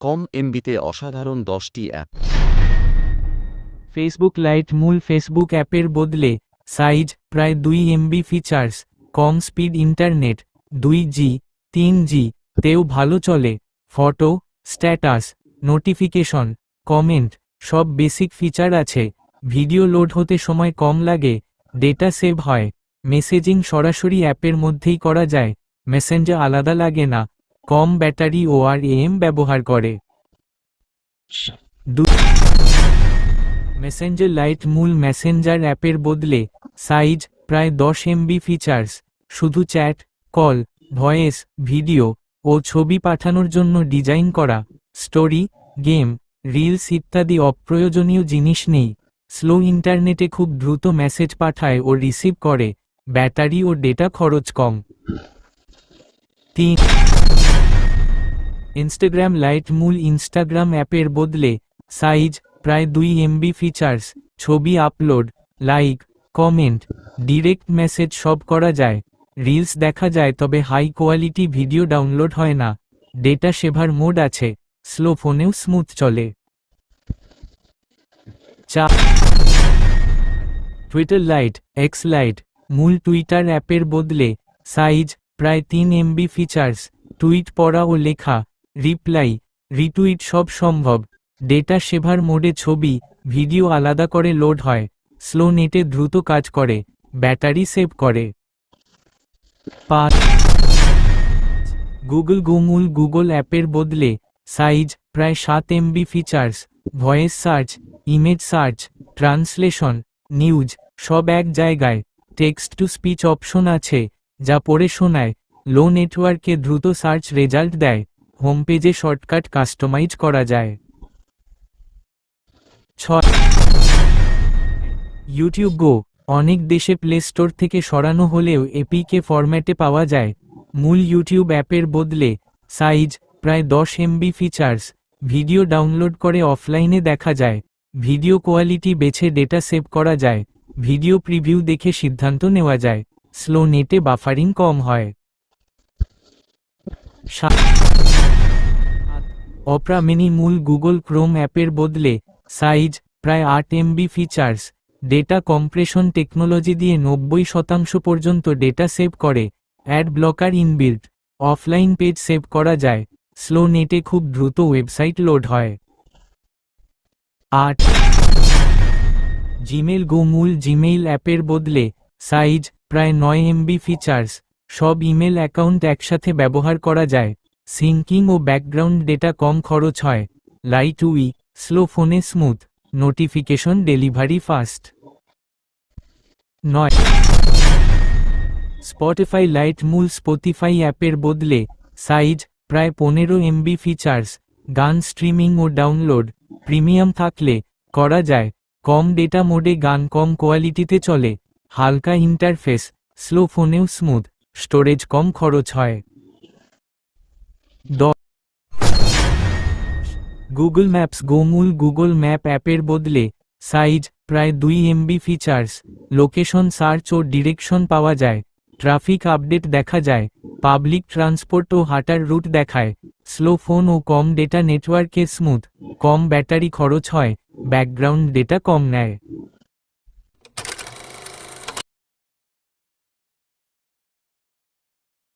কম এমবিতে অসাধারণ দশটি অ্যাপ। ফেসবুক লাইট মূল ফেসবুক অ্যাপের বদলে সাইজ প্রায় দুই এমবি ফিচার্স কম স্পিড ইন্টারনেট দুই জি, তিন জি, তেও ভালো চলে। ফটো স্ট্যাটাস নোটিফিকেশন কমেন্ট সব বেসিক ফিচার আছে। ভিডিও লোড হতে সময় কম লাগে ডেটা সেভ হয়। মেসেজিং সরাসরি অ্যাপের মধ্যেই করা যায়। মেসেঞ্জার আলাদা লাগে না। কম ব্যাটারি ও আর এম ব্যবহার করে। মেসেঞ্জার লাইট মূল মেসেঞ্জার অ্যাপের বদলে সাইজ প্রায় দশ এমবি ফিচার্স শুধু চ্যাট কল ভয়েস ভিডিও ও ছবি পাঠানোর জন্য ডিজাইন করা স্টোরি গেম রিলস ইত্যাদি অপ্রয়োজনীয় জিনিস নেই। স্লো ইন্টারনেটে খুব দ্রুত মেসেজ পাঠায় ও রিসিভ করে, ব্যাটারি ও ডেটা খরচ কম। তিন ইনস্টাগ্রাম লাইট মূল ইনস্টাগ্রাম অ্যাপের বদলে সাইজ প্রায় দুই এমবি ফিচার্স ছবি upload like comment direct message সব করা যায়। রিলস দেখা যায় তবে হাই কোয়ালিটি ভিডিও ডাউনলোড হয় না। ডেটা সেভার মোড আছে। স্লো ফোনেও স্মুথ চলে। চা টুইটার লাইট এক্স লাইট মূল টুইটার অ্যাপের বদলে সাইজ প্রায় তিন এমবি ফিচার্স টুইট পড়া ও লেখা। রিপ্লাই, রিটুইট সব সম্ভব। ডেটা সেভার মোডে ছবি, ভিডিও আলাদা করে লোড হয়। স্লো নেটে দ্রুত কাজ করে, ব্যাটারি সেভ করে। পাঁচ। গুগল গুমুল গুগল অ্যাপের বদলে সাইজ প্রায় সাত MB features, voice search, image search, translation, news, সব এক জায়গায়। টেক্সট টু স্পিচ অপশন আছে, যা পড়ে শোনায়। লো নেটওয়ার্কে দ্রুত সার্চ রেজাল্ট দেয়। হোম পেজে শর্টকাট কাস্টমাইজ করা যায়। ছয়। ইউটিউব গো, অনেক দেশে প্লে স্টোর থেকে সরানো হলেও এপিকে ফরম্যাটে পাওয়া যায়। মূল ইউটিউব অ্যাপের বদলে সাইজ প্রায় দশ এমবি ফিচার্স, ভিডিও ডাউনলোড করে অফলাইনে দেখা যায়। ভিডিও কোয়ালিটি বেছে ডেটা সেভ করা যায়। ভিডিও প্রিভিউ দেখে সিদ্ধান্ত নেওয়া যায়। স্লো নেটে বাফারিং কম হয়। সাত। অপরা মিনি মূল গুগল ক্রোম অ্যাপের বদলে সাইজ প্রায় আট MB features, data compression technology দিয়ে নব্বই শতাংশ পর্যন্ত ডেটা সেভ করে, ad blocker inbuilt, offline page save করা যায়, স্লো নেটে খুব দ্রুত ওয়েবসাইট লোড হয়। আট। জিমেল গো মূল জিমেইল অ্যাপের বদলে সাইজ প্রায় নয় এমবি ফিচার্স সব ইমেল অ্যাকাউন্ট একসাথে ব্যবহার করা যায়। সিঙ্কিং ও ব্যাকগ্রাউন্ড ডেটা কম খরচ হয়। লাইট উই, স্লো ফোনে স্মুথ। Notification delivery fast. নয়। স্পটিফাই লাইট মূল স্পটিফাই অ্যাপের বদলে সাইজ প্রায় পনেরো এমবি ফিচার্স, গান স্ট্রিমিং ও ডাউনলোড, প্রিমিয়াম থাকলে করা যায়। কম ডেটা মোডে গান কম কোয়ালিটিতে চলে। হালকা ইন্টারফেস, স্লো ফোনেও স্মুথ। স্টোরেজ কম খরচ হয়। দ গুগল ম্যাপস গোমূল গুগল ম্যাপ অ্যাপের বদলে সাইজ প্রায় দুই এমবি ফিচার্স, লোকেশন সার্চ ও ডিরেকশন পাওয়া যায়, ট্রাফিক আপডেট দেখা যায়, পাবলিক ট্রান্সপোর্ট ও হাঁটার রুট দেখায়, স্লো ফোন ও কম ডেটা নেটওয়ার্কে স্মুথ, কম ব্যাটারি খরচ হয়, ব্যাকগ্রাউন্ড ডেটা কম নেয়।